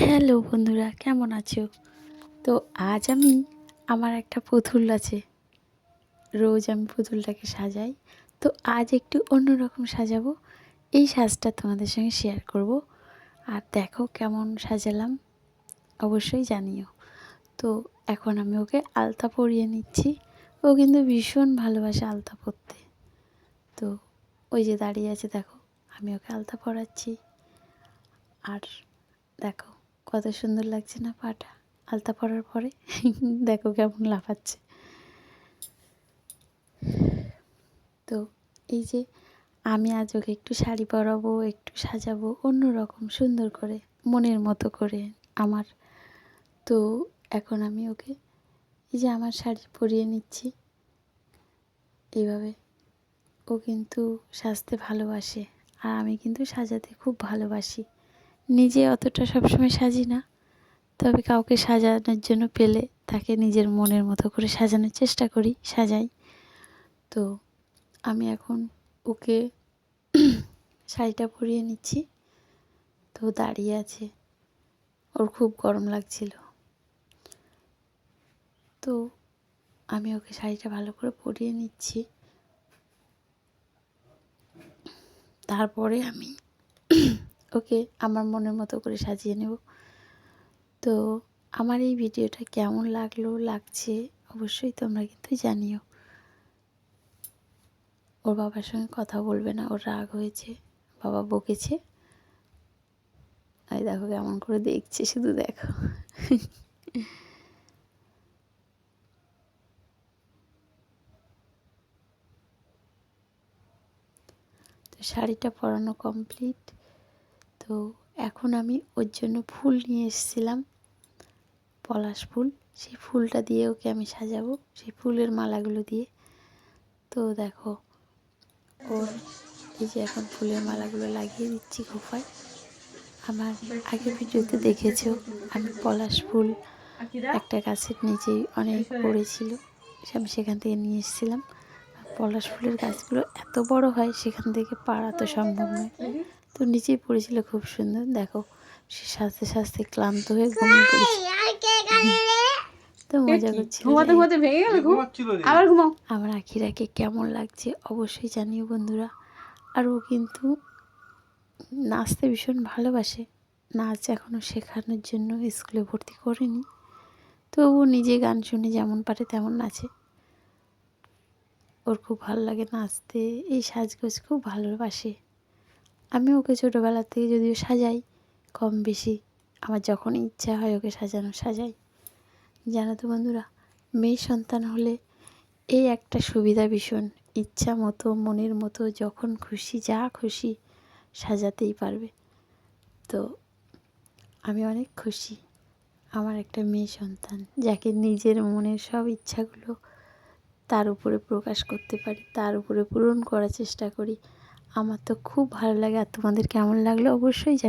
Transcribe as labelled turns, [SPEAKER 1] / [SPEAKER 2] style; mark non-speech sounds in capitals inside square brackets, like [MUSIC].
[SPEAKER 1] Hello বন্ধুরা, কেমন আছো? তো আজ আমি আমার একটা পুতুল আছে। রোজ আমি পুতুলটাকে সাজাই। তো আজ একটু অন্যরকম সাজাবো। এই সাজটা তোমাদের সঙ্গে শেয়ার করব। আর দেখো কেমন সাজালাম, অবশ্যই জানিও। তো এখন আমি ওকে আলতা পরিয়ে নিচ্ছি। ও কিন্তু ভীষণ ভালোবাসে আলতা পরতে। তো ওই যে দাঁড়িয়ে আছে, দেখো, আমি ওকে আলতা পরাচ্ছি। আর দেখো কত সুন্দর লাগছে না পাটা। আলতা পরার পরে [LAUGHS] দেখো কেমন লাফাচ্ছে। তো এই যে আমি আজ ওকে একটু শাড়ি পরাবো, একটু সাজাবো অন্য রকম সুন্দর করে, মনের মতো করে আমার। তো এখন আমি ওকে এই যে আমার শাড়ি পরিয়ে নিচ্ছি। এইভাবে ও কিন্তু সাজতে ভালোবাসে আর আমি কিন্তু সাজাতে খুব ভালোবাসি। নিজে অতটা সবসময় সাজি না। তবে কাউকে সাজানোর জন্য পেলে তাকে নিজের মনের মতো করে সাজানোর চেষ্টা করি, সাজাই। তো আমি এখন ওকে [CLEARS THROAT] শাড়িটা পরিয়ে নিচ্ছি। তো দাঁড়িয়ে আছে। ওর খুব গরম লাগছিল। তো আমি ওকে শাড়িটা ভালো করে পরিয়ে নিচ্ছি। তারপরে আমি ওকে আমার মনের মতো করে সাজিয়ে নেব। তো আমার এই ভিডিওটা কেমন লাগল, লাগছে অবশ্যই তোমরা কিন্তু জানিও। ওর বাবার সঙ্গে কথা বলবে না, ওর রাগ হয়েছে, বাবা বকেছে। আর দেখো কেমন করে দেখছে, শুধু দেখো। তো শাড়িটা পরানো কমপ্লিট তো এখন আমি ওর জন্য ফুল নিয়ে এসেছিলাম, পলাশ ফুল। সেই ফুলটা দিয়ে ওকে আমি সাজাবো, সেই ফুলের মালাগুলো দিয়ে। তো দেখো, ওর এই যে এখন ফুলের মালাগুলো লাগিয়ে দিচ্ছি খোপায় আমার আগের ভিডিওতে দেখেছ, আমি পলাশ ফুল একটা গাছের নিচেই অনেক পড়েছিল আমি সেখান থেকে নিয়ে এসেছিলাম। পলাশ ফুলের গাছগুলো এত বড় হয়, সেখান থেকে পাড়া তো সম্ভব নয়। তো নিচেই পড়েছিল খুব সুন্দর। দেখো সে সাজতে সাজতে ক্লান্ত হয়ে ঘুমিয়ে পড়েছে। তো মজা করছিল
[SPEAKER 2] আবার ঘুমাও।
[SPEAKER 1] আমার আখিরাকে কেমন লাগছে অবশ্যই জানিও বন্ধুরা। আর ও কিন্তু নাচতে ভীষণ ভালোবাসে। নাচ এখনও শেখানোর জন্য স্কুলে ভর্তি করিনি। তবু নিজে গান শুনে যেমন পারে তেমন নাচে। ওর খুব ভালো লাগে নাচতে এই সাজগোজ খুব ভালোবাসে। আমি ওকে ছোটোবেলা থেকে যদিও সাজাই, কম বেশি। আমার যখন ইচ্ছা হয় ওকে সাজানো, সাজাই। জানো তো বন্ধুরা, মেয়ে সন্তান হলে এই একটা সুবিধা ভীষণ। ইচ্ছা মতো, মনের মতো, যখন খুশি, যা খুশি, সাজাতেই পারবে। তো আমি অনেক খুশি আমার একটা মেয়ে সন্তান, যাকে নিজের মনের সব ইচ্ছাগুলো তার উপরে প্রকাশ করতে পারি, তার উপরে পূরণ করার চেষ্টা করি। আমার তো খুব ভালো লাগে। আর তোমাদের কেমন লাগল অবশ্যই